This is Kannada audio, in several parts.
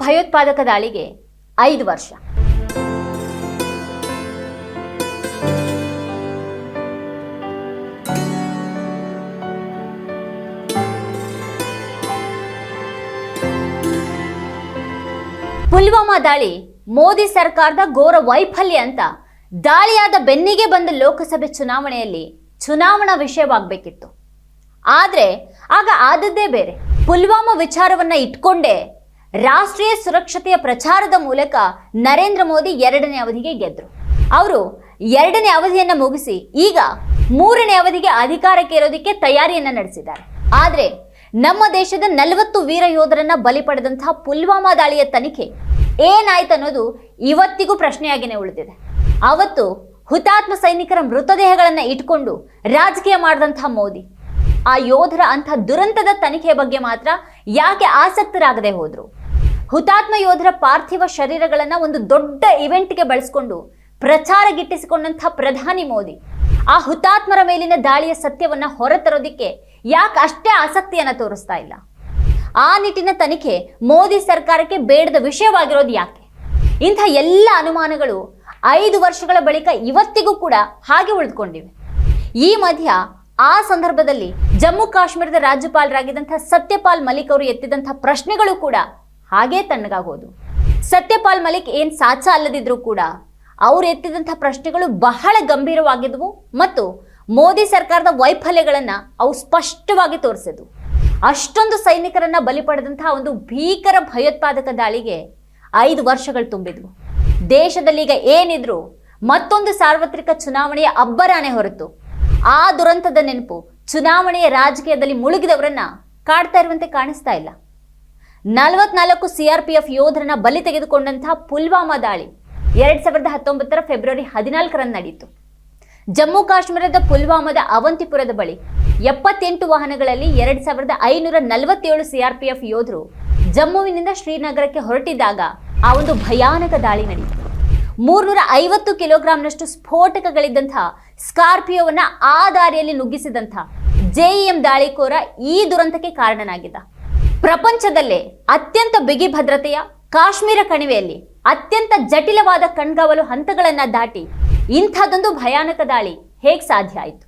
ಭಯೋತ್ಪಾದಕ ದಾಳಿಗೆ ಐದು ವರ್ಷ. ಪುಲ್ವಾಮಾ ದಾಳಿ ಮೋದಿ ಸರ್ಕಾರದ ಘೋರ ವೈಫಲ್ಯ ಅಂತ ದಾಳಿಯಾದ ಬೆನ್ನಿಗೆ ಬಂದ ಲೋಕಸಭೆ ಚುನಾವಣೆಯಲ್ಲಿ ಚುನಾವಣಾ ವಿಷಯವಾಗಬೇಕಿತ್ತು. ಆದ್ರೆ ಆಗ ಆದದ್ದೇ ಬೇರೆ. ಪುಲ್ವಾಮಾ ವಿಚಾರವನ್ನ ಇಟ್ಕೊಂಡೇ ರಾಷ್ಟ್ರೀಯ ಸುರಕ್ಷತೆಯ ಪ್ರಚಾರದ ಮೂಲಕ ನರೇಂದ್ರ ಮೋದಿ ಎರಡನೇ ಅವಧಿಗೆ ಗೆದ್ದರು ಅವರು ಎರಡನೇ ಅವಧಿಯನ್ನು ಮುಗಿಸಿ ಈಗ ಮೂರನೇ ಅವಧಿಗೆ ಅಧಿಕಾರಕ್ಕೆ ಇರೋದಕ್ಕೆ ತಯಾರಿಯನ್ನ ನಡೆಸಿದ್ದಾರೆ. ಆದರೆ ನಮ್ಮ ದೇಶದ ನಲವತ್ತು ವೀರ ಯೋಧರನ್ನ ಬಲಿ ಪಡೆದಂತಹ ಪುಲ್ವಾಮಾ ದಾಳಿಯ ತನಿಖೆ ಏನಾಯ್ತು ಅನ್ನೋದು ಇವತ್ತಿಗೂ ಪ್ರಶ್ನೆಯಾಗಿನೇ ಉಳಿದಿದೆ. ಅವತ್ತು ಹುತಾತ್ಮ ಸೈನಿಕರ ಮೃತದೇಹಗಳನ್ನ ಇಟ್ಕೊಂಡು ರಾಜಕೀಯ ಮಾಡಿದಂಥ ಮೋದಿ. ಆ ಯೋಧರ ಅಂಥ ದುರಂತದ ತನಿಖೆ ಬಗ್ಗೆ ಮಾತ್ರ ಯಾಕೆ ಆಸಕ್ತರಾಗದೆ ಹೋದ್ರು? ಹುತಾತ್ಮ ಯೋಧರ ಪಾರ್ಥಿವ ಶರೀರಗಳನ್ನು ಒಂದು ದೊಡ್ಡ ಇವೆಂಟ್ಗೆ ಬಳಸ್ಕೊಂಡು ಪ್ರಚಾರ ಗಿಟ್ಟಿಸಿಕೊಂಡಂಥ ಪ್ರಧಾನಿ ಮೋದಿ. ಆ ಹುತಾತ್ಮರ ಮೇಲಿನ ದಾಳಿಯ ಸತ್ಯವನ್ನ ಹೊರತರೋದಿಕ್ಕೆ ಯಾಕೆ ಅಷ್ಟೇ ಆಸಕ್ತಿಯನ್ನ ತೋರಿಸ್ತಾ ಇಲ್ಲ? ಆ ನಿಟ್ಟಿನ ತನಿಖೆ ಮೋದಿ ಸರ್ಕಾರಕ್ಕೆ ಬೇಡದ ವಿಷಯವಾಗಿರೋದು ಯಾಕೆ? ಇಂಥ ಎಲ್ಲ ಅನುಮಾನಗಳು ಐದು ವರ್ಷಗಳ ಬಳಿಕ ಇವತ್ತಿಗೂ ಕೂಡ ಹಾಗೆ ಉಳಿದುಕೊಂಡಿವೆ. ಈ ಮಧ್ಯ ಆ ಸಂದರ್ಭದಲ್ಲಿ ಜಮ್ಮು ಕಾಶ್ಮೀರದ ರಾಜ್ಯಪಾಲರಾಗಿದ್ದಂಥ ಸತ್ಯಪಾಲ್ ಮಲಿಕ್ ಅವರು ಎತ್ತಿದಂಥ ಪ್ರಶ್ನೆಗಳು ಕೂಡ ಹಾಗೇ ತಣ್ಣಗಾಗೋದು. ಸತ್ಯಪಾಲ್ ಮಲಿಕ್ ಏನ್ ಸಾಚ ಅಲ್ಲದಿದ್ರೂ ಕೂಡ ಅವ್ರು ಎತ್ತಿದಂಥ ಪ್ರಶ್ನೆಗಳು ಬಹಳ ಗಂಭೀರವಾಗಿದ್ವು ಮತ್ತು ಮೋದಿ ಸರ್ಕಾರದ ವೈಫಲ್ಯಗಳನ್ನು ಅವು ಸ್ಪಷ್ಟವಾಗಿ ತೋರಿಸಿದ್ವು. ಅಷ್ಟೊಂದು ಸೈನಿಕರನ್ನ ಬಲಿ ಪಡೆದಂತಹ ಒಂದು ಭೀಕರ ಭಯೋತ್ಪಾದಕ ದಾಳಿಗೆ ಐದು ವರ್ಷಗಳು ತುಂಬಿದ್ವು. ದೇಶದಲ್ಲಿ ಈಗ ಏನಿದ್ರು ಮತ್ತೊಂದು ಸಾರ್ವತ್ರಿಕ ಚುನಾವಣೆಯ ಅಬ್ಬರಾನೆ ಹೊರತು. ಆ ದುರಂತದ ನೆನಪು ಚುನಾವಣೆಯ ರಾಜಕೀಯದಲ್ಲಿ ಮುಳುಗಿದವರನ್ನ ಕಾಡ್ತಾ ಇರುವಂತೆ ಕಾಣಿಸ್ತಾ ಇಲ್ಲ. ನಲವತ್ನಾಲ್ಕು ಸಿಆರ್ಪಿಎಫ್ ಯೋಧರನ್ನ ಬಲಿ ತೆಗೆದುಕೊಂಡಂತಹ ಪುಲ್ವಾಮಾ ದಾಳಿ ಎರಡ್ ಸಾವಿರದ ಹತ್ತೊಂಬತ್ತರ ಫೆಬ್ರವರಿ ಹದಿನಾಲ್ಕರಂದು ನಡೆಯಿತು. ಜಮ್ಮು ಕಾಶ್ಮೀರದ ಪುಲ್ವಾಮಾದ ಅವಂತಿಪುರದ ಬಳಿ ಎಪ್ಪತ್ತೆಂಟು ವಾಹನಗಳಲ್ಲಿ ಎರಡ್ ಸಾವಿರದ ಐನೂರ ನಲವತ್ತೇಳು ಸಿಆರ್ಪಿಎಫ್ ಯೋಧರು ಜಮ್ಮುವಿನಿಂದ ಶ್ರೀನಗರಕ್ಕೆ ಹೊರಟಿದ್ದಾಗ ಆ ಒಂದು ಭಯಾನಕ ದಾಳಿ ನಡೆಯಿತು. ಮೂರ್ನೂರ ಐವತ್ತು ಕಿಲೋಗ್ರಾಂನಷ್ಟು ಸ್ಫೋಟಕಗಳಿದ್ದಂಥ ಸ್ಕಾರ್ಪಿಯೋವನ್ನ ಆ ದಾರಿಯಲ್ಲಿ ನುಗ್ಗಿಸಿದಂಥ ಜೆಇಎಂ ದಾಳಿಕೋರ ಈ ದುರಂತಕ್ಕೆ ಕಾರಣನಾಗಿದ್ದ. ಪ್ರಪಂಚದಲ್ಲೇ ಅತ್ಯಂತ ಬಿಗಿ ಭದ್ರತೆಯ ಕಾಶ್ಮೀರ ಕಣಿವೆಯಲ್ಲಿ ಅತ್ಯಂತ ಜಟಿಲವಾದ ಕಣ್ಗಾವಲು ಹಂತಗಳನ್ನು ದಾಟಿ ಇಂಥದ್ದೊಂದು ಭಯಾನಕ ದಾಳಿ ಹೇಗೆ ಸಾಧ್ಯ ಆಯಿತು?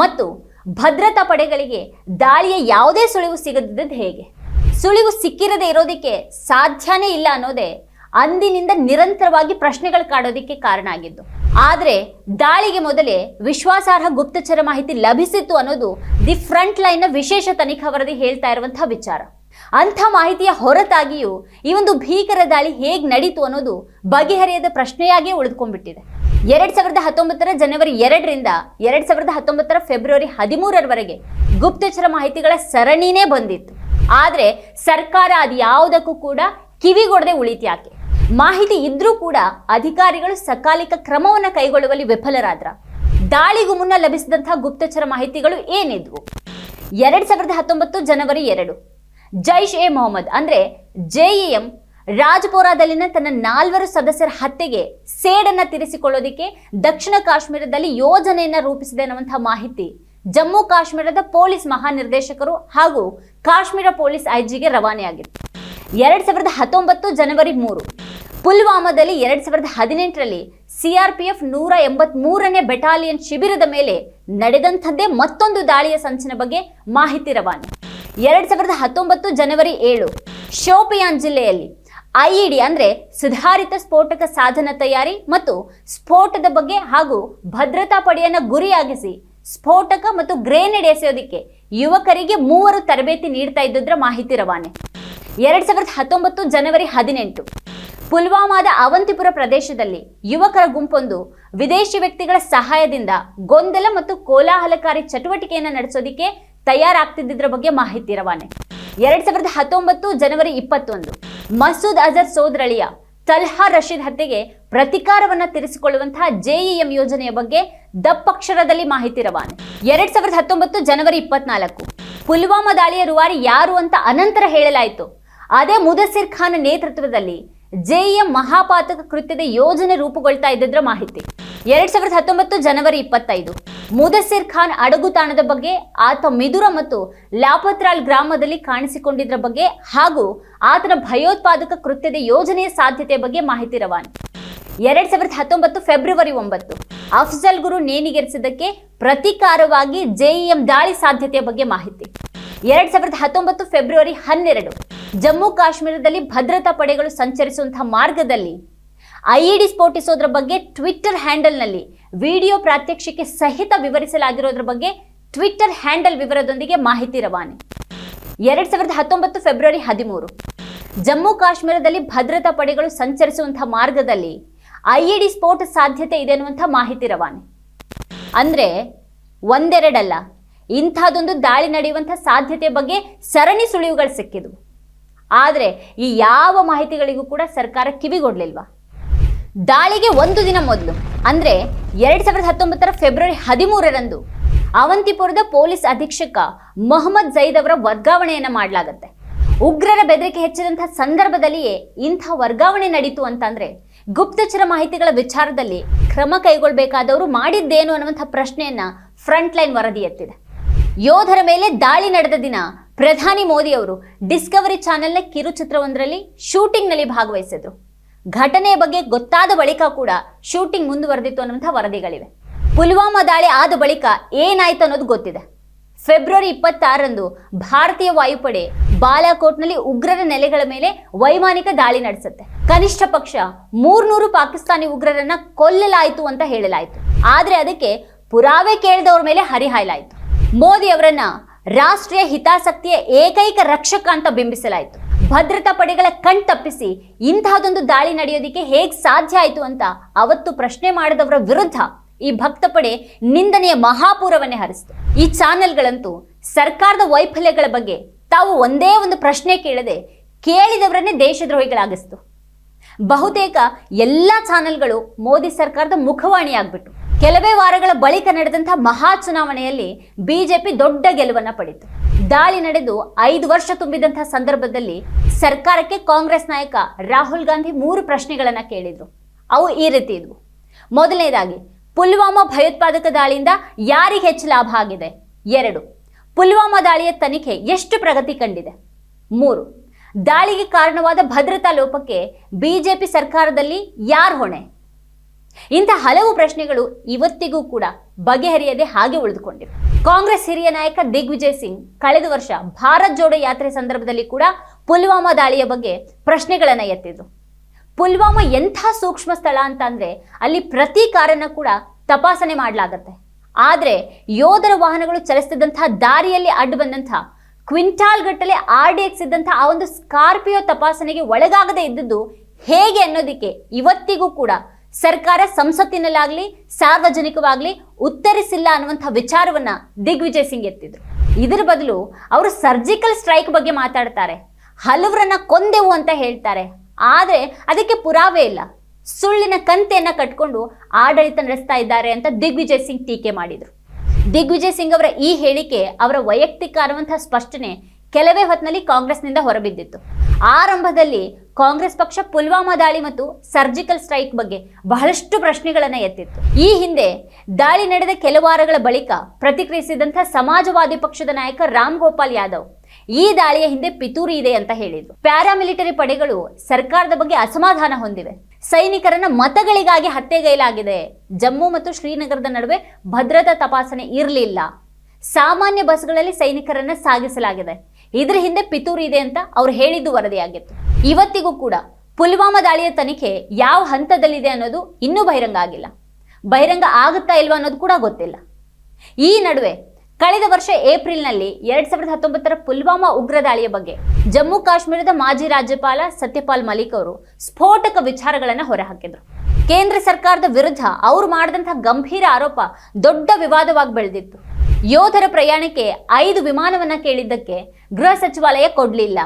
ಮತ್ತು ಭದ್ರತಾ ಪಡೆಗಳಿಗೆ ದಾಳಿಯ ಯಾವುದೇ ಸುಳಿವು ಸಿಗದಿದ್ದದ್ದು ಹೇಗೆ? ಸುಳಿವು ಸಿಕ್ಕಿರದೆ ಇರೋದಕ್ಕೆ ಸಾಧ್ಯನೇ ಇಲ್ಲ ಅನ್ನೋದೇ ಅಂದಿನಿಂದ ನಿರಂತರವಾಗಿ ಪ್ರಶ್ನೆಗಳು ಕಾಡೋದಕ್ಕೆ ಕಾರಣ ಆಗಿದ್ದು. ಆದರೆ ದಾಳಿಗೆ ಮೊದಲೇ ವಿಶ್ವಾಸಾರ್ಹ ಗುಪ್ತಚರ ಮಾಹಿತಿ ಲಭಿಸಿತ್ತು ಅನ್ನೋದು ದಿ ಫ್ರಂಟ್ ಲೈನ್ನ ವಿಶೇಷ ತನಿಖಾ ವರದಿ ಹೇಳ್ತಾ ಇರುವಂತಹ ವಿಚಾರ. ಅಂಥ ಮಾಹಿತಿಯ ಹೊರತಾಗಿಯೂ ಈ ಒಂದು ಭೀಕರ ದಾಳಿ ಹೇಗೆ ನಡೀತು ಅನ್ನೋದು ಬಗೆಹರಿಯದ ಪ್ರಶ್ನೆಯಾಗಿಯೇ ಉಳಿದುಕೊಂಡ್ಬಿಟ್ಟಿದೆ. ಎರಡ್ ಸಾವಿರದ ಹತ್ತೊಂಬತ್ತರ ಜನವರಿ ಎರಡರಿಂದ ಎರಡ್ ಸಾವಿರದ ಹತ್ತೊಂಬತ್ತರ ಫೆಬ್ರವರಿ ಹದಿಮೂರರವರೆಗೆ ಗುಪ್ತಚರ ಮಾಹಿತಿಗಳ ಸರಣಿನೇ ಬಂದಿತ್ತು. ಆದರೆ ಸರ್ಕಾರ ಅದು ಯಾವುದಕ್ಕೂ ಕೂಡ ಕಿವಿಗೊಡದೆ ಉಳಿತ್ಯಾಕೆ? ಮಾಹಿತಿ ಇದ್ರೂ ಕೂಡ ಅಧಿಕಾರಿಗಳು ಸಕಾಲಿಕ ಕ್ರಮವನ್ನ ಕೈಗೊಳ್ಳುವಲ್ಲಿ ವಿಫಲರಾದ್ರ? ದಾಳಿಗೂ ಮುನ್ನ ಲಭಿಸಿದಂತಹ ಗುಪ್ತಚರ ಮಾಹಿತಿಗಳು ಏನಿದ್ವು? ಎರಡ್ ಸಾವಿರದ ಹತ್ತೊಂಬತ್ತು ಜನವರಿ ಎರಡು. ಜೈಷ್ ಎ ಮೊಹಮ್ಮದ್ ಅಂದ್ರೆ ಜೆಇಎಂ ರಾಜಪೋರಾದಲ್ಲಿನ ತನ್ನ ನಾಲ್ವರು ಸದಸ್ಯರ ಹತ್ಯೆಗೆ ಸೇಡನ್ನ ತೀರಿಸಿಕೊಳ್ಳೋದಿಕ್ಕೆ ದಕ್ಷಿಣ ಕಾಶ್ಮೀರದಲ್ಲಿ ಯೋಜನೆಯನ್ನ ರೂಪಿಸಿದೆ ಅನ್ನುವಂತಹ ಮಾಹಿತಿ ಜಮ್ಮು ಕಾಶ್ಮೀರದ ಪೊಲೀಸ್ ಮಹಾನಿರ್ದೇಶಕರು ಹಾಗೂ ಕಾಶ್ಮೀರ ಪೊಲೀಸ್ ಐಜಿಗೆ ರವಾನೆಯಾಗಿತ್ತು ಎರಡ್ ಸಾವಿರದ ಹತ್ತೊಂಬತ್ತು ಜನವರಿ ಮೂರು. ಪುಲ್ವಾಮಾದಲ್ಲಿ ಎರಡ್ ಸಾವಿರದ ಹದಿನೆಂಟರಲ್ಲಿ ಸಿಆರ್ಪಿಎಫ್ ನೂರ ಎಂಬತ್ ಮೂರನೇ ಬೆಟಾಲಿಯನ್ ಶಿಬಿರದ ಮೇಲೆ ನಡೆದಂಥದ್ದೇ ಮತ್ತೊಂದು ದಾಳಿಯ ಸಂಚಿನ ಬಗ್ಗೆ ಮಾಹಿತಿ ರವಾನೆ. ಎರಡ್ ಸಾವಿರದ ಹತ್ತೊಂಬತ್ತು ಜನವರಿ ಏಳು, ಶೋಪಿಯಾನ್ ಜಿಲ್ಲೆಯಲ್ಲಿ ಐಇಡಿ ಅಂದ್ರೆ ಸುಧಾರಿತ ಸ್ಫೋಟಕ ಸಾಧನ ತಯಾರಿ ಮತ್ತು ಸ್ಫೋಟದ ಬಗ್ಗೆ ಹಾಗೂ ಭದ್ರತಾ ಪಡೆಯನ್ನ ಗುರಿಯಾಗಿಸಿ ಸ್ಫೋಟಕ ಮತ್ತು ಗ್ರೇನೇಡ್ ಎಸೆಯೋದಿಕ್ಕೆ ಯುವಕರಿಗೆ ಮೂವರು ತರಬೇತಿ ನೀಡ್ತಾ ಇದ್ದುದ್ರ ಮಾಹಿತಿ ರವಾನೆ. ಎರಡ್ ಸಾವಿರದ ಹತ್ತೊಂಬತ್ತು ಜನವರಿ ಹದಿನೆಂಟು ಪುಲ್ವಾಮಾದ ಅವಂತಿಪುರ ಪ್ರದೇಶದಲ್ಲಿ ಯುವಕರ ಗುಂಪೊಂದು ವಿದೇಶಿ ವ್ಯಕ್ತಿಗಳ ಸಹಾಯದಿಂದ ಗೊಂದಲ ಮತ್ತು ಕೋಲಾಹಲಕಾರಿ ಚಟುವಟಿಕೆಯನ್ನು ನಡೆಸೋದಿಕ್ಕೆ ತಯಾರಾಗ್ತಿದ್ದಿದ್ರ ಬಗ್ಗೆ ಮಾಹಿತಿ ರವಾನೆ. ಎರಡ್ ಸಾವಿರದ ಹತ್ತೊಂಬತ್ತು ಜನವರಿ ಇಪ್ಪತ್ತೊಂದು ಮಸೂದ್ ಅಜರ್ ಸೋದರಳಿಯ ತಲ್ಹಾ ರಶೀದ್ ಹತ್ಯೆಗೆ ಪ್ರತಿಕಾರವನ್ನ ತೀರಿಸಿಕೊಳ್ಳುವಂತಹ ಜೆಇಎಂ ಯೋಜನೆಯ ಬಗ್ಗೆ ದಪ್ಪಕ್ಷರದಲ್ಲಿ ಮಾಹಿತಿ ರವಾನೆ. ಎರಡ್ ಸಾವಿರದ ಹತ್ತೊಂಬತ್ತು ಜನವರಿ ಇಪ್ಪತ್ನಾಲ್ಕು ಪುಲ್ವಾಮಾ ದಾಳಿಯ ರೂವಾರಿ ಯಾರು ಅಂತ ಅನಂತರ ಹೇಳಲಾಯಿತು. ಅದೇ ಮುದಸಿರ್ ಖಾನ್ ನೇತೃತ್ವದಲ್ಲಿ ಜೆಇಎಂ ಮಹಾಪಾತಕ ಕೃತ್ಯದ ಯೋಜನೆ ರೂಪುಗೊಳ್ತಾ ಇದ್ದಿದ್ರ ಮಾಹಿತಿ. ಎರಡ್ ಸಾವಿರದ ಹತ್ತೊಂಬತ್ತು ಜನವರಿ ಇಪ್ಪತ್ತೈದು ಮುದಸಿರ್ ಖಾನ್ ಅಡಗು ತಾಣದ ಬಗ್ಗೆ ಆತ ಮಿದುರ ಮತ್ತು ಲಾಪತ್ರಾಲ್ ಗ್ರಾಮದಲ್ಲಿ ಕಾಣಿಸಿಕೊಂಡಿದ್ರ ಬಗ್ಗೆ ಹಾಗೂ ಆತನ ಭಯೋತ್ಪಾದಕ ಕೃತ್ಯದ ಯೋಜನೆಯ ಸಾಧ್ಯತೆ ಬಗ್ಗೆ ಮಾಹಿತಿ ರವಾನೆ. ಎರಡ್ ಸಾವಿರದ ಹತ್ತೊಂಬತ್ತು ಫೆಬ್ರವರಿ ಒಂಬತ್ತು, ಅಫ್ಜಲ್ ಗುರು ನೇಣಿಗೇರಿಸಿದ್ದಕ್ಕೆ ಪ್ರತೀಕಾರವಾಗಿ ಜೆಇಎಂ ದಾಳಿ ಸಾಧ್ಯತೆಯ ಬಗ್ಗೆ ಮಾಹಿತಿ. ಎರಡ್ ಸಾವಿರದ ಹತ್ತೊಂಬತ್ತು ಫೆಬ್ರವರಿ ಹನ್ನೆರಡು ಜಮ್ಮು ಕಾಶ್ಮೀರದಲ್ಲಿ ಭದ್ರತಾ ಪಡೆಗಳು ಸಂಚರಿಸುವಂತಹ ಮಾರ್ಗದಲ್ಲಿ ಐಇಡಿ ಸ್ಫೋಟಿಸೋದ್ರ ಬಗ್ಗೆ ಟ್ವಿಟ್ಟರ್ ಹ್ಯಾಂಡಲ್ನಲ್ಲಿ ವಿಡಿಯೋ ಪ್ರಾತ್ಯಕ್ಷಿಕೆ ಸಹಿತ ವಿವರಿಸಲಾಗಿರೋದ್ರ ಬಗ್ಗೆ ಟ್ವಿಟ್ಟರ್ ಹ್ಯಾಂಡಲ್ ವಿವರದೊಂದಿಗೆ ಮಾಹಿತಿ ರವಾನೆ. ಎರಡ್ ಸಾವಿರದ ಹತ್ತೊಂಬತ್ತು ಫೆಬ್ರವರಿ ಹದಿಮೂರು. ಜಮ್ಮು ಕಾಶ್ಮೀರದಲ್ಲಿ ಭದ್ರತಾ ಪಡೆಗಳು ಸಂಚರಿಸುವಂತಹ ಮಾರ್ಗದಲ್ಲಿ ಐಇಡಿ ಸ್ಫೋಟ ಸಾಧ್ಯತೆ ಇದೆ ಅನ್ನುವಂಥ ಮಾಹಿತಿ ರವಾನೆ. ಅಂದ್ರೆ ಒಂದೆರಡಲ್ಲ, ಇಂಥದ್ದೊಂದು ದಾಳಿ ನಡೆಯುವಂಥ ಸಾಧ್ಯತೆ ಬಗ್ಗೆ ಸರಣಿ ಸುಳಿವುಗಳು ಸಿಕ್ಕಿದ್ವು. ಆದರೆ ಈ ಯಾವ ಮಾಹಿತಿಗಳಿಗೂ ಕೂಡ ಸರ್ಕಾರ ಕಿವಿಗೊಡ್ಲಿಲ್ವಾ ದಾಳಿಗೆ ಒಂದು ದಿನ ಮೊದಲು, ಅಂದರೆ ಎರಡು ಸಾವಿರದ ಹತ್ತೊಂಬತ್ತರ ಫೆಬ್ರವರಿ ಹದಿಮೂರರಂದು ಅವಂತಿಪುರದ ಪೊಲೀಸ್ ಅಧೀಕ್ಷಕ ಮೊಹಮ್ಮದ್ ಜೈದ್ ಅವರ ವರ್ಗಾವಣೆಯನ್ನು ಮಾಡಲಾಗುತ್ತೆ. ಉಗ್ರರ ಬೆದರಿಕೆ ಹೆಚ್ಚಿದಂಥ ಸಂದರ್ಭದಲ್ಲಿಯೇ ಇಂಥ ವರ್ಗಾವಣೆ ನಡೀತು ಅಂತಂದರೆ ಗುಪ್ತಚರ ಮಾಹಿತಿಗಳ ವಿಚಾರದಲ್ಲಿ ಕ್ರಮ ಕೈಗೊಳ್ಳಬೇಕಾದವರು ಮಾಡಿದ್ದೇನು ಅನ್ನುವಂಥ ಪ್ರಶ್ನೆಯನ್ನು ಫ್ರಂಟ್ ಲೈನ್ ವರದಿ ಎತ್ತಿದೆ. ಯೋಧರ ಮೇಲೆ ದಾಳಿ ನಡೆದ ದಿನ ಪ್ರಧಾನಿ ಮೋದಿ ಅವರು ಡಿಸ್ಕವರಿ ಚಾನೆಲ್ನ ಕಿರುಚಿತ್ರವೊಂದರಲ್ಲಿ ಶೂಟಿಂಗ್ನಲ್ಲಿ ಭಾಗವಹಿಸಿದ್ರು. ಘಟನೆಯ ಬಗ್ಗೆ ಗೊತ್ತಾದ ಬಳಿಕ ಕೂಡ ಶೂಟಿಂಗ್ ಮುಂದುವರೆದಿತ್ತು ಅನ್ನುವಂಥ ವರದಿಗಳಿವೆ. ಪುಲ್ವಾಮಾ ದಾಳಿ ಆದ ಬಳಿಕ ಏನಾಯ್ತು ಅನ್ನೋದು ಗೊತ್ತಿದೆ. ಫೆಬ್ರವರಿ ಇಪ್ಪತ್ತಾರರಂದು ಭಾರತೀಯ ವಾಯುಪಡೆ ಬಾಲಾಕೋಟ್ನಲ್ಲಿ ಉಗ್ರರ ನೆಲೆಗಳ ಮೇಲೆ ವೈಮಾನಿಕ ದಾಳಿ ನಡೆಸುತ್ತೆ. ಕನಿಷ್ಠ ಪಕ್ಷ ಮೂರ್ನೂರು ಪಾಕಿಸ್ತಾನಿ ಉಗ್ರರನ್ನ ಕೊಲ್ಲಲಾಯಿತು ಅಂತ ಹೇಳಲಾಯಿತು. ಆದ್ರೆ ಅದಕ್ಕೆ ಪುರಾವೆ ಕೇಳಿದವರ ಮೇಲೆ ಹರಿಹಾಯಲಾಯಿತು. ಮೋದಿ ಅವರನ್ನ ರಾಷ್ಟ್ರೀಯ ಹಿತಾಸಕ್ತಿಯ ಏಕೈಕ ರಕ್ಷಕ ಅಂತ ಬಿಂಬಿಸಲಾಯಿತು. ಭದ್ರತಾ ಪಡೆಗಳ ಕಣ್ತಪ್ಪಿಸಿ ಇಂತಹದೊಂದು ದಾಳಿ ನಡೆಯೋದಿಕ್ಕೆ ಹೇಗೆ ಸಾಧ್ಯ ಆಯಿತು ಅಂತ ಅವತ್ತು ಪ್ರಶ್ನೆ ಮಾಡಿದವರ ವಿರುದ್ಧ ಈ ಭಕ್ತ ಪಡೆ ನಿಂದನೆಯ ಮಹಾಪೂರವನ್ನೇ ಹರಿಸಿತು. ಈ ಚಾನೆಲ್ಗಳಂತೂ ಸರ್ಕಾರದ ವೈಫಲ್ಯಗಳ ಬಗ್ಗೆ ತಾವು ಒಂದೇ ಒಂದು ಪ್ರಶ್ನೆ ಕೇಳದೆ ಕೇಳಿದವರನ್ನೇ ದೇಶದ್ರೋಹಿಗಳಾಗಿಸ್ತು. ಬಹುತೇಕ ಎಲ್ಲ ಚಾನೆಲ್ಗಳು ಮೋದಿ ಸರ್ಕಾರದ ಮುಖವಾಣಿಯಾಗ್ಬಿಟ್ಟು ಕೆಲವೇ ವಾರಗಳ ಬಳಿಕ ನಡೆದಂತಹ ಮಹಾ ಚುನಾವಣೆಯಲ್ಲಿ ಬಿಜೆಪಿ ದೊಡ್ಡ ಗೆಲುವನ್ನ ಪಡೆಯಿತು. ದಾಳಿ ನಡೆದು ಐದು ವರ್ಷ ತುಂಬಿದಂತಹ ಸಂದರ್ಭದಲ್ಲಿ ಸರ್ಕಾರಕ್ಕೆ ಕಾಂಗ್ರೆಸ್ ನಾಯಕ ರಾಹುಲ್ ಗಾಂಧಿ ಮೂರು ಪ್ರಶ್ನೆಗಳನ್ನ ಕೇಳಿದ್ರು. ಅವು ಈ ರೀತಿ ಇದ್ವು. ಮೊದಲನೇದಾಗಿ, ಪುಲ್ವಾಮಾ ಭಯೋತ್ಪಾದಕ ದಾಳಿಯಿಂದ ಯಾರಿಗೆ ಹೆಚ್ಚು ಲಾಭ ಆಗಿದೆ? ಎರಡು, ಪುಲ್ವಾಮಾ ದಾಳಿಯ ತನಿಖೆ ಎಷ್ಟು ಪ್ರಗತಿ ಕಂಡಿದೆ? ಮೂರು, ದಾಳಿಗೆ ಕಾರಣವಾದ ಭದ್ರತಾ ಲೋಪಕ್ಕೆ ಬಿಜೆಪಿ ಸರ್ಕಾರದಲ್ಲಿ ಯಾರು ಹೊಣೆ? ಇಂಥ ಹಲವು ಪ್ರಶ್ನೆಗಳು ಇವತ್ತಿಗೂ ಕೂಡ ಬಗೆಹರಿಯದೆ ಹಾಗೆ ಉಳಿದುಕೊಂಡಿವೆ. ಕಾಂಗ್ರೆಸ್ ಹಿರಿಯ ನಾಯಕ ದಿಗ್ವಿಜಯ್ ಸಿಂಗ್ ಕಳೆದ ವರ್ಷ ಭಾರತ್ ಜೋಡೋ ಯಾತ್ರೆ ಸಂದರ್ಭದಲ್ಲಿ ಕೂಡ ಪುಲ್ವಾಮಾ ದಾಳಿಯ ಬಗ್ಗೆ ಪ್ರಶ್ನೆಗಳನ್ನ ಎತ್ತಿದ್ರು. ಪುಲ್ವಾಮಾ ಎಂಥ ಸೂಕ್ಷ್ಮ ಸ್ಥಳ ಅಂತ ಅಲ್ಲಿ ಪ್ರತಿ ಕಾರನ್ನ ಕೂಡ ತಪಾಸಣೆ ಮಾಡಲಾಗತ್ತೆ. ಆದರೆ ಯೋಧರ ವಾಹನಗಳು ಚಲಿಸ್ತಿದ್ದಂತಹ ದಾರಿಯಲ್ಲಿ ಅಡ್ಡು ಬಂದಂತಹ ಕ್ವಿಂಟಾಲ್ ಗಟ್ಟಲೆ ಆರ್ ಡಿ ಎಕ್ಸ್ ಇದ್ದಂತಹ ಆ ಒಂದು ಸ್ಕಾರ್ಪಿಯೋ ತಪಾಸಣೆಗೆ ಒಳಗಾಗದೇ ಇದ್ದದ್ದು ಹೇಗೆ ಅನ್ನೋದಕ್ಕೆ ಇವತ್ತಿಗೂ ಕೂಡ ಸರ್ಕಾರ ಸಂಸತ್ತಿನಲ್ಲಾಗ್ಲಿ, ಸಾರ್ವಜನಿಕವಾಗ್ಲಿ ಉತ್ತರಿಸಿಲ್ಲ ಅನ್ನುವಂಥ ವಿಚಾರವನ್ನ ದಿಗ್ವಿಜಯ್ ಸಿಂಗ್ ಎತ್ತಿದ್ರು. ಇದರ ಬದಲು ಅವರು ಸರ್ಜಿಕಲ್ ಸ್ಟ್ರೈಕ್ ಬಗ್ಗೆ ಮಾತಾಡ್ತಾರೆ. ಹಲವರನ್ನ ಕೊಂದೆವು ಅಂತ ಹೇಳ್ತಾರೆ. ಆದ್ರೆ ಅದಕ್ಕೆ ಪುರಾವೆ ಇಲ್ಲ. ಸುಳ್ಳಿನ ಕಂತೆಯನ್ನ ಕಟ್ಕೊಂಡು ಆಡಳಿತ ನಡೆಸ್ತಾ ಇದ್ದಾರೆ ಅಂತ ದಿಗ್ವಿಜಯ್ ಸಿಂಗ್ ಟೀಕೆ ಮಾಡಿದ್ರು. ದಿಗ್ವಿಜಯ್ ಸಿಂಗ್ ಅವರ ಈ ಹೇಳಿಕೆ ಅವರ ವೈಯಕ್ತಿಕ ಅನ್ನುವಂಥ ಸ್ಪಷ್ಟನೆ ಕೆಲವೇ ಹೊತ್ತಿನಲ್ಲಿ ಕಾಂಗ್ರೆಸ್ನಿಂದ ಹೊರಬಿದ್ದಿತ್ತು. ಆರಂಭದಲ್ಲಿ ಕಾಂಗ್ರೆಸ್ ಪಕ್ಷ ಪುಲ್ವಾಮಾ ದಾಳಿ ಮತ್ತು ಸರ್ಜಿಕಲ್ ಸ್ಟ್ರೈಕ್ ಬಗ್ಗೆ ಬಹಳಷ್ಟು ಪ್ರಶ್ನೆಗಳನ್ನು ಎತ್ತಿತ್ತು. ಈ ಹಿಂದೆ ದಾಳಿ ನಡೆದ ಕೆಲ ವಾರಗಳ ಬಳಿಕ ಪ್ರತಿಕ್ರಿಯಿಸಿದಂಥ ಸಮಾಜವಾದಿ ಪಕ್ಷದ ನಾಯಕ ರಾಮ್ ಗೋಪಾಲ್ ಯಾದವ್ ಈ ದಾಳಿಯ ಹಿಂದೆ ಪಿತೂರಿ ಇದೆ ಅಂತ ಹೇಳಿದ್ರು. ಪ್ಯಾರಾಮಿಲಿಟರಿ ಪಡೆಗಳು ಸರ್ಕಾರದ ಬಗ್ಗೆ ಅಸಮಾಧಾನ ಹೊಂದಿವೆ. ಸೈನಿಕರನ್ನ ಮತಗಳಿಗಾಗಿ ಹತ್ಯೆಗೈಲಾಗಿದೆ ಜಮ್ಮು ಮತ್ತು ಶ್ರೀನಗರದ ನಡುವೆ ಭದ್ರತಾ ತಪಾಸಣೆ ಇರಲಿಲ್ಲ. ಸಾಮಾನ್ಯ ಬಸ್ಗಳಲ್ಲಿ ಸೈನಿಕರನ್ನ ಸಾಗಿಸಲಾಗಿದೆ. ಇದ್ರ ಹಿಂದೆ ಪಿತೂರಿ ಇದೆ ಅಂತ ಅವ್ರು ಹೇಳಿದ್ದು ವರದಿಯಾಗಿತ್ತು. ಇವತ್ತಿಗೂ ಕೂಡ ಪುಲ್ವಾಮಾ ದಾಳಿಯ ತನಿಖೆ ಯಾವ ಹಂತದಲ್ಲಿದೆ ಅನ್ನೋದು ಇನ್ನೂ ಬಹಿರಂಗ ಆಗಿಲ್ಲ. ಬಹಿರಂಗ ಆಗುತ್ತಾ ಇಲ್ವಾ ಅನ್ನೋದು ಕೂಡ ಗೊತ್ತಿಲ್ಲ. ಈ ನಡುವೆ ಕಳೆದ ವರ್ಷ ಏಪ್ರಿಲ್ನಲ್ಲಿ ಎರಡ್ ಸಾವಿರದ ಹತ್ತೊಂಬತ್ತರ ಪುಲ್ವಾಮಾ ಉಗ್ರ ದಾಳಿಯ ಬಗ್ಗೆ ಜಮ್ಮು ಕಾಶ್ಮೀರದ ಮಾಜಿ ರಾಜ್ಯಪಾಲ ಸತ್ಯಪಾಲ್ ಮಲಿಕ್ ಅವರು ಸ್ಫೋಟಕ ವಿಚಾರಗಳನ್ನ ಹೊರಹಾಕಿದ್ರು. ಕೇಂದ್ರ ಸರ್ಕಾರದ ವಿರುದ್ಧ ಅವರು ಮಾಡಿದಂತಹ ಗಂಭೀರ ಆರೋಪ ದೊಡ್ಡ ವಿವಾದವಾಗಿ ಬೆಳೆದಿತ್ತು. ಯೋಧರ ಪ್ರಯಾಣಕ್ಕೆ ಐದು ವಿಮಾನವನ್ನ ಕೇಳಿದ್ದಕ್ಕೆ ಗೃಹ ಸಚಿವಾಲಯ ಕೊಡಲಿಲ್ಲ.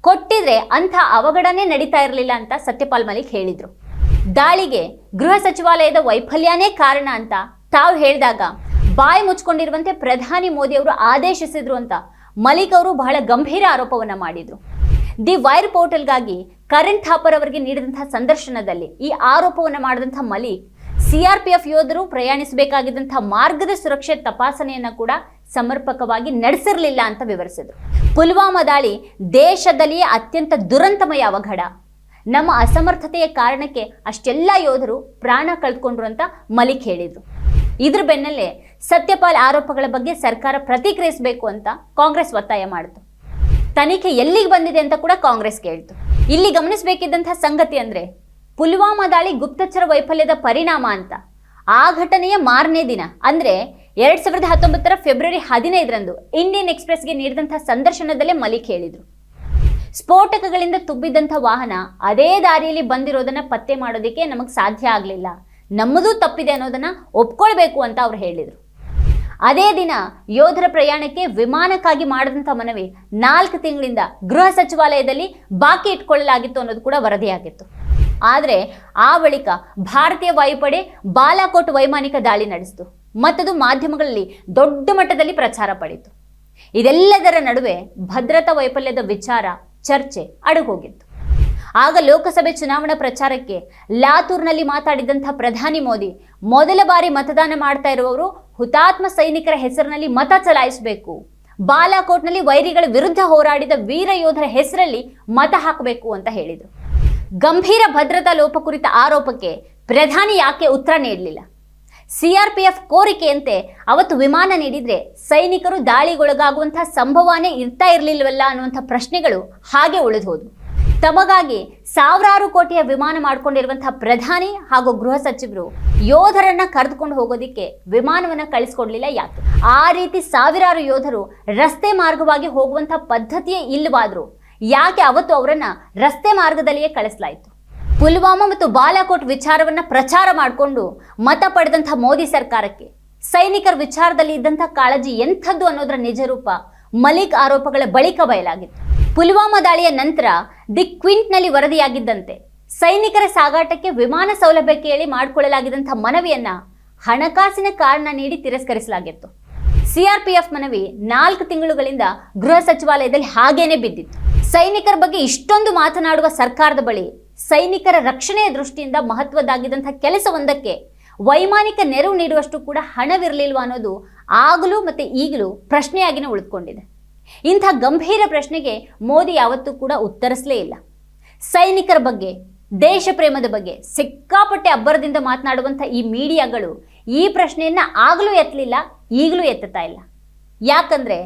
ಕೊಟ್ಟಿದ್ರೆ ಅಂಥ ಅವಘಡನೇ ನಡೀತಾ ಇರಲಿಲ್ಲ ಅಂತ ಸತ್ಯಪಾಲ್ ಮಲಿಕ್ ಹೇಳಿದ್ರು. ದಾಳಿಗೆ ಗೃಹ ಸಚಿವಾಲಯದ ವೈಫಲ್ಯನೇ ಕಾರಣ ಅಂತ ತಾವು ಹೇಳಿದಾಗ ಬಾಯಿ ಮುಚ್ಕೊಂಡಿರುವಂತೆ ಪ್ರಧಾನಿ ಮೋದಿ ಅವರು ಆದೇಶಿಸಿದ್ರು ಅಂತ ಮಲಿಕ್ ಅವರು ಬಹಳ ಗಂಭೀರ ಆರೋಪವನ್ನ ಮಾಡಿದ್ರು. ದಿ ವೈರ್ ಪೋರ್ಟಲ್ಗಾಗಿ ಕರಣ್ ಥಾಪರ್ ಅವರಿಗೆ ನೀಡಿದಂತಹ ಸಂದರ್ಶನದಲ್ಲಿ ಈ ಆರೋಪವನ್ನ ಮಾಡಿದಂಥ ಮಲಿಕ್ ಸಿಆರ್ಪಿಎಫ್ ಯೋಧರು ಪ್ರಯಾಣಿಸಬೇಕಾಗಿದ್ದಂತಹ ಮಾರ್ಗದ ಸುರಕ್ಷೆ ತಪಾಸಣೆಯನ್ನು ಕೂಡ ಸಮರ್ಪಕವಾಗಿ ನಡೆಸಿರಲಿಲ್ಲ ಅಂತ ವಿವರಿಸಿದರು. ಪುಲ್ವಾಮಾ ದಾಳಿ ದೇಶದಲ್ಲಿಯೇ ಅತ್ಯಂತ ದುರಂತಮಯ ಅವಘಡ. ನಮ್ಮ ಅಸಮರ್ಥತೆಯ ಕಾರಣಕ್ಕೆ ಅಷ್ಟೆಲ್ಲ ಯೋಧರು ಪ್ರಾಣ ಕಳೆದುಕೊಂಡ್ರು ಅಂತ ಮಲಿಕ್ ಹೇಳಿದರು. ಇದ್ರ ಬೆನ್ನಲ್ಲೇ ಸತ್ಯಪಾಲ್ ಆರೋಪಗಳ ಬಗ್ಗೆ ಸರ್ಕಾರ ಪ್ರತಿಕ್ರಿಯಿಸಬೇಕು ಅಂತ ಕಾಂಗ್ರೆಸ್ ಒತ್ತಾಯ ಮಾಡಿತು. ತನಿಖೆ ಎಲ್ಲಿಗೆ ಬಂದಿದೆ ಅಂತ ಕೂಡ ಕಾಂಗ್ರೆಸ್ ಕೇಳ್ತು. ಇಲ್ಲಿ ಗಮನಿಸಬೇಕಿದ್ದಂತಹ ಸಂಗತಿ ಅಂದ್ರೆ ಪುಲ್ವಾಮಾ ದಾಳಿ ಗುಪ್ತಚರ ವೈಫಲ್ಯದ ಪರಿಣಾಮ ಅಂತ. ಆ ಘಟನೆಯ ಮಾರನೇ ದಿನ, ಅಂದ್ರೆ ಎರಡ್ ಸಾವಿರದ ಹತ್ತೊಂಬತ್ತರ ಫೆಬ್ರವರಿ ಹದಿನೈದರಂದು ಇಂಡಿಯನ್ ಎಕ್ಸ್ಪ್ರೆಸ್ಗೆ ನೀಡಿದಂತಹ ಸಂದರ್ಶನದಲ್ಲೇ ಮಲಿಕ್ ಹೇಳಿದ್ರು. ಸ್ಫೋಟಕಗಳಿಂದ ತುಂಬಿದ್ದಂಥ ವಾಹನ ಅದೇ ದಾರಿಯಲ್ಲಿ ಬಂದಿರೋದನ್ನ ಪತ್ತೆ ಮಾಡೋದಕ್ಕೆ ನಮಗೆ ಸಾಧ್ಯ ಆಗಲಿಲ್ಲ. ನಮ್ಮದೂ ತಪ್ಪಿದೆ ಅನ್ನೋದನ್ನ ಒಪ್ಕೊಳ್ಬೇಕು ಅಂತ ಅವ್ರು ಹೇಳಿದರು. ಅದೇ ದಿನ ಯೋಧರ ಪ್ರಯಾಣಕ್ಕೆ ವಿಮಾನಕ್ಕಾಗಿ ಮಾಡಿದಂಥ ಮನವಿ ನಾಲ್ಕು ತಿಂಗಳಿಂದ ಗೃಹ ಸಚಿವಾಲಯದಲ್ಲಿ ಬಾಕಿ ಇಟ್ಕೊಳ್ಳಲಾಗಿತ್ತು ಅನ್ನೋದು ಕೂಡ ವರದಿಯಾಗಿತ್ತು. ಆದರೆ ಆ ಬಳಿಕ ಭಾರತೀಯ ವಾಯುಪಡೆ ಬಾಲಾಕೋಟ್ ವೈಮಾನಿಕ ದಾಳಿ ನಡೆಸಿತು. ಮತ್ತದು ಮಾಧ್ಯಮಗಳಲ್ಲಿ ದೊಡ್ಡ ಮಟ್ಟದಲ್ಲಿ ಪ್ರಚಾರ ಪಡೆಯಿತು ಇದೆಲ್ಲದರ ನಡುವೆ ಭದ್ರತಾ ವೈಫಲ್ಯದ ವಿಚಾರ, ಚರ್ಚೆ ಅಡಗೋಗಿತ್ತು. ಆಗ ಲೋಕಸಭೆ ಚುನಾವಣಾ ಪ್ರಚಾರಕ್ಕೆ ಲಾತೂರ್ನಲ್ಲಿ ಮಾತಾಡಿದಂಥ ಪ್ರಧಾನಿ ಮೋದಿ ಮೊದಲ ಬಾರಿ ಮತದಾನ ಮಾಡ್ತಾ ಇರುವವರು ಹುತಾತ್ಮ ಸೈನಿಕರ ಹೆಸರಿನಲ್ಲಿ ಮತ ಚಲಾಯಿಸಬೇಕು. ಬಾಲಾಕೋಟ್ನಲ್ಲಿ ವೈರಿಗಳ ವಿರುದ್ಧ ಹೋರಾಡಿದ ವೀರ ಯೋಧರ ಹೆಸರಲ್ಲಿ ಮತ ಹಾಕಬೇಕು ಅಂತ ಹೇಳಿದರು. ಗಂಭೀರ ಭದ್ರತಾ ಲೋಪ ಕುರಿತ ಆರೋಪಕ್ಕೆ ಪ್ರಧಾನಿ ಯಾಕೆ ಉತ್ತರ ನೀಡಲಿಲ್ಲ? ಸಿಆರ್ಪಿಎಫ್ ಕೋರಿಕೆಯಂತೆ ಅವತ್ತು ವಿಮಾನ ನೀಡಿದರೆ ಸೈನಿಕರು ದಾಳಿಗೊಳಗಾಗುವಂತಹ ಸಂಭವನೇ ಇರ್ತಾ ಇರಲಿಲ್ಲವಲ್ಲ ಅನ್ನುವಂಥ ಪ್ರಶ್ನೆಗಳು ಹಾಗೆ ಉಳಿದೋದು ತಮಗಾಗಿ ಸಾವಿರಾರು ಕೋಟಿಯ ವಿಮಾನ ಮಾಡಿಕೊಂಡಿರುವಂತಹ ಪ್ರಧಾನಿ ಹಾಗೂ ಗೃಹ ಸಚಿವರು ಯೋಧರನ್ನ ಕರೆದುಕೊಂಡು ಹೋಗೋದಿಕ್ಕೆ ವಿಮಾನವನ್ನ ಕಳಿಸ್ಕೊಡ್ಲಿಲ್ಲ ಯಾಕೆ? ಆ ರೀತಿ ಸಾವಿರಾರು ಯೋಧರು ರಸ್ತೆ ಮಾರ್ಗವಾಗಿ ಹೋಗುವಂತಹ ಪದ್ಧತಿಯೇ ಇಲ್ಲವಾದ್ರು ಯಾಕೆ ಅವತ್ತು ಅವರನ್ನ ರಸ್ತೆ ಮಾರ್ಗದಲ್ಲಿಯೇ ಕಳಿಸಲಾಯಿತು? ಪುಲ್ವಾಮಾ ಮತ್ತು ಬಾಲಾಕೋಟ್ ವಿಚಾರವನ್ನ ಪ್ರಚಾರ ಮಾಡಿಕೊಂಡು ಮತ ಪಡೆದಂಥ ಮೋದಿ ಸರ್ಕಾರಕ್ಕೆ, ಸೈನಿಕರ ವಿಚಾರದಲ್ಲಿ ಇದ್ದಂಥ ಕಾಳಜಿ ಎಂಥದ್ದು ಅನ್ನೋದರ ನಿಜರೂಪ ಮಲಿಕ್ ಆರೋಪಗಳ ಬಳಿಕ ಬಯಲಾಗಿತ್ತು. ಪುಲ್ವಾಮಾ ದಾಳಿಯ ನಂತರ ದಿ ಕ್ವಿಂಟ್ನಲ್ಲಿ ವರದಿಯಾಗಿದ್ದಂತೆ ಸೈನಿಕರ ಸಾಗಾಟಕ್ಕೆ ವಿಮಾನ ಸೌಲಭ್ಯ ಕೇಳಿ ಮಾಡಿಕೊಳ್ಳಲಾಗಿದ್ದಂಥ ಮನವಿಯನ್ನ ಹಣಕಾಸಿನ ಕಾರಣ ನೀಡಿ ತಿರಸ್ಕರಿಸಲಾಗಿತ್ತು. ಸಿಆರ್ಪಿಎಫ್ ಮನವಿ ನಾಲ್ಕು ತಿಂಗಳುಗಳಿಂದ ಗೃಹ ಸಚಿವಾಲಯದಲ್ಲಿ ಹಾಗೇನೆ ಬಿದ್ದಿತ್ತು. ಸೈನಿಕರ ಬಗ್ಗೆ ಇಷ್ಟೊಂದು ಮಾತನಾಡುವ ಸರ್ಕಾರದ ಬಳಿ ಸೈನಿಕರ ರಕ್ಷಣೆಯ ದೃಷ್ಟಿಯಿಂದ ಮಹತ್ವದ್ದಾಗಿದ್ದಂಥ ಕೆಲಸವೊಂದಕ್ಕೆ ವೈಮಾನಿಕ ನೆರವು ನೀಡುವಷ್ಟು ಕೂಡ ಹಣವಿರಲಿಲ್ವ ಅನ್ನೋದು ಆಗಲೂ ಮತ್ತೆ ಈಗಲೂ ಪ್ರಶ್ನೆಯಾಗಿನೇ ಉಳಿದುಕೊಂಡಿದೆ. ಇಂಥ ಗಂಭೀರ ಪ್ರಶ್ನೆಗೆ ಮೋದಿ ಯಾವತ್ತೂ ಕೂಡ ಉತ್ತರಿಸಲೇ ಇಲ್ಲ. ಸೈನಿಕರ ಬಗ್ಗೆ, ದೇಶ ಪ್ರೇಮದ ಬಗ್ಗೆ ಸಿಕ್ಕಾಪಟ್ಟೆ ಅಬ್ಬರದಿಂದ ಮಾತನಾಡುವಂಥ ಈ ಮೀಡಿಯಾಗಳು ಈ ಪ್ರಶ್ನೆಯನ್ನ ಆಗಲೂ ಎತ್ತಲಿಲ್ಲ, ಈಗಲೂ ಎತ್ತುತ್ತಾ ಇಲ್ಲ. ಯಾಕಂದ್ರೆ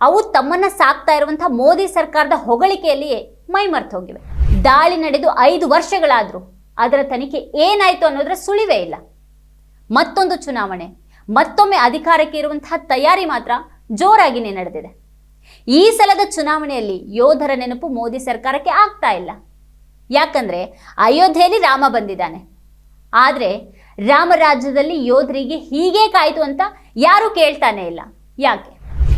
ಅವು ತಮ್ಮನ್ನ ಸಾಕ್ತಾ ಇರುವಂತಹ ಮೋದಿ ಸರ್ಕಾರದ ಹೊಗಳಿಕೆಯಲ್ಲಿಯೇ ಮೈಮರ್ತು ಹೋಗಿವೆ. ದಾಳಿ ನಡೆದು ಐದು ವರ್ಷಗಳಾದರೂ ಅದರ ತನಿಖೆ ಏನಾಯ್ತು ಅನ್ನೋದರ ಸುಳಿವೇ ಇಲ್ಲ. ಮತ್ತೊಂದು ಚುನಾವಣೆ. ಮತ್ತೊಮ್ಮೆ ಅಧಿಕಾರಕ್ಕೆ ಇರುವಂತಹ ತಯಾರಿ ಮಾತ್ರ ಜೋರಾಗಿನೇ ನಡೆದಿದೆ. ಈ ಸಲದ ಚುನಾವಣೆಯಲ್ಲಿ ಯೋಧರ ನೆನಪು ಮೋದಿ ಸರ್ಕಾರಕ್ಕೆ ಆಗ್ತಾ ಇಲ್ಲ. ಯಾಕಂದ್ರೆ ಅಯೋಧ್ಯೆಯಲ್ಲಿ ರಾಮ ಬಂದಿದ್ದಾನೆ. ಆದರೆ ರಾಮರಾಜ್ಯದಲ್ಲಿ ಯೋಧರಿಗೆ ಹೀಗೆ ಕಾಯ್ತು ಅಂತ ಯಾರೂ ಕೇಳ್ತಾನೆ ಇಲ್ಲ. ಯಾಕೆ?